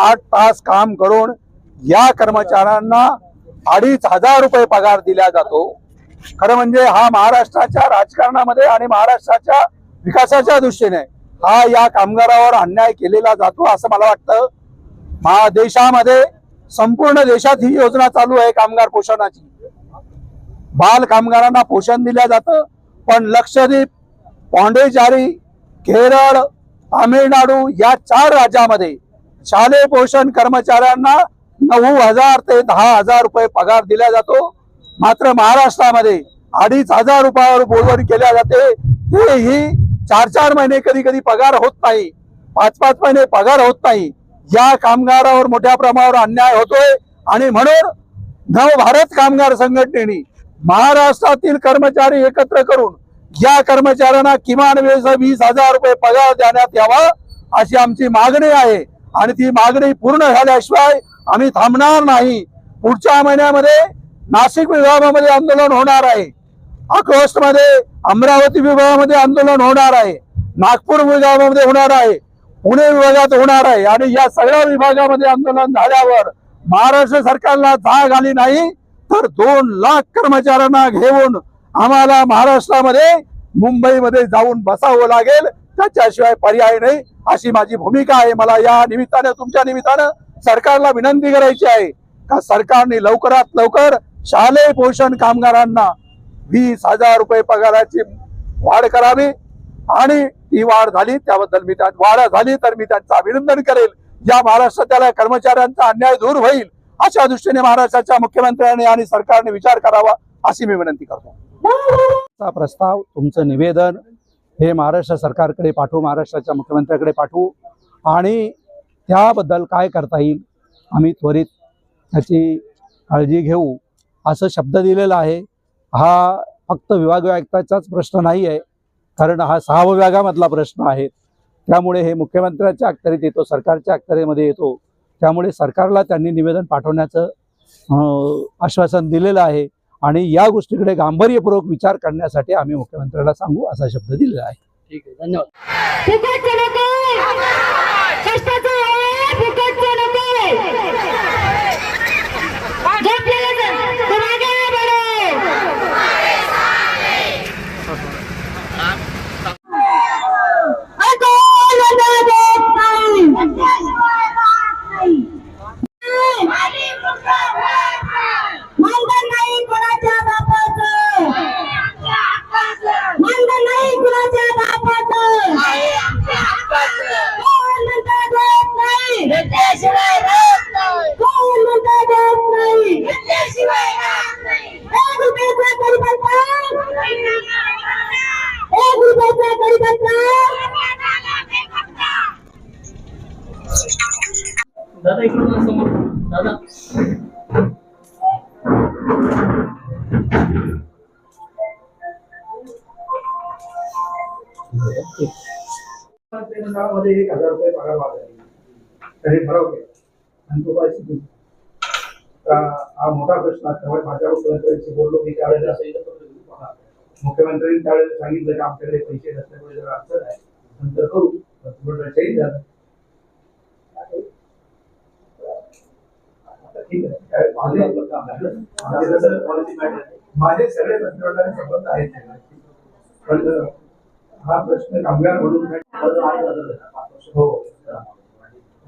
आठ तास काम करून या कर्मचाऱ्यांना अडीच हजार रुपये पगार दिला जातो. खरं म्हणजे हा महाराष्ट्राच्या राजकारणामध्ये आणि महाराष्ट्राच्या विकासाच्या दृष्टीने हा या कामगारावर अन्याय केलेला जातो असं मला वाटतं. महा देशामध्ये संपूर्ण देशात ही योजना चालू आहे कामगार पोषणाची. बाल कामगारांना पोषण दिलं जातं. पण लक्षद्वीप पॉंडेचारी केरळ तामिळनाडू या चार राज्यामध्ये शालेय पोषण कर्मचाऱ्यांना नऊ हजार ते दहा हजार रुपये पगार दिला जातो. मात्र महाराष्ट्रामध्ये अडीच हजार रुपयावर बोलवणी केल्या जाते. तेही चार चार महिने कधी कधी पगार होत नाही. पाच पाच महिने पगार होत नाही. या कामगारावर मोठ्या प्रमाणावर अन्याय होतोय. आणि म्हणून नव भारत कामगार संघटनेने महाराष्ट्रातील कर्मचारी एकत्र करून या कर्मचाऱ्यांना किमान वेळ वीस हजार रुपये पगार देण्यात यावा अशी आमची मागणी आहे. आणि ती मागणी पूर्ण झाल्याशिवाय आम्ही थांबणार नाही. पुढच्या महिन्यामध्ये नाशिक विभागामध्ये आंदोलन होणार आहे. ऑगस्टमध्ये अमरावती विभागामध्ये आंदोलन होणार आहे. नागपूर विभागामध्ये होणार आहे. पुणे विभागात होणार आहे. आणि या सगळ्या विभागामध्ये आंदोलन झाल्यावर महाराष्ट्र सरकारला जाग आली नाही तर दोन लाख कर्मचाऱ्यांना घेऊन आम्हाला महाराष्ट्रामध्ये मुंबईमध्ये जाऊन बसावं लागेल. त्याच्याशिवाय पर्याय नाही. अशी माझी भूमिका आहे. मला या निमित्तानं तुमच्या निमित्तानं सरकारला विनंती करायची आहे का सरकारने लवकरात लवकर शालेय पोषण कामगारांना वीस हजार रुपये पगाराची वाढ करावी. आणि ती वाढ झाली त्याबद्दल मी त्या वाढ झाली तर मी त्यांचं अभिनंदन करेल. या महाराष्ट्रातल्या कर्मचाऱ्यांचा अन्याय दूर होईल अशा दृष्टीने महाराष्ट्राच्या मुख्यमंत्र्यांनी आणि सरकारने विचार करावा अशी मी विनंती करतो. प्रस्ताव तुमचं निवेदन हे महाराष्ट्र सरकारकडे पाठवू महाराष्ट्राच्या मुख्यमंत्र्याकडे पाठवू आणि त्याबद्दल काय करता येईल आम्ही त्वरित त्याची काळजी घेऊ असं शब्द दिलेला आहे. हा फक्त विभाग आयुक्ताचाच प्रश्न नाही आहे कारण हा सहा विभागामधला प्रश्न आहे. त्यामुळे हे मुख्यमंत्र्याच्या अखत्यारीत येतो सरकारच्या अखत्यारीमध्ये येतो. त्यामुळे सरकारला त्यांनी निवेदन पाठवण्याचं आश्वासन दिलेलं आहे. आणि या गोष्टीकडे गांभीर्यपूर्वक विचार करण्यासाठी आम्ही मुख्यमंत्र्याला सांगू असा शब्द दिलेला आहे. ठीक आहे धन्यवाद. दादा इकडून समोर. दादा. मध्ये एक हजार रुपये पगार वाढ फरक आहे. आणि तो काय शिकू हा मोठा प्रश्न आहे. त्यामुळे माझ्या मुख्यमंत्र्यांशी बोललो मी त्यावेळेला मुख्यमंत्र्यांनी त्यावेळेला सांगितलं की आमच्याकडे पैसे नसल्यामुळे जरा अडचण आहे. नंतर करू. चेंज झालं. ठीक आहे. काय माझे सगळे मंत्रिमंडळाचे संबंध आहेत. पण हा प्रश्न कामगार म्हणून हो.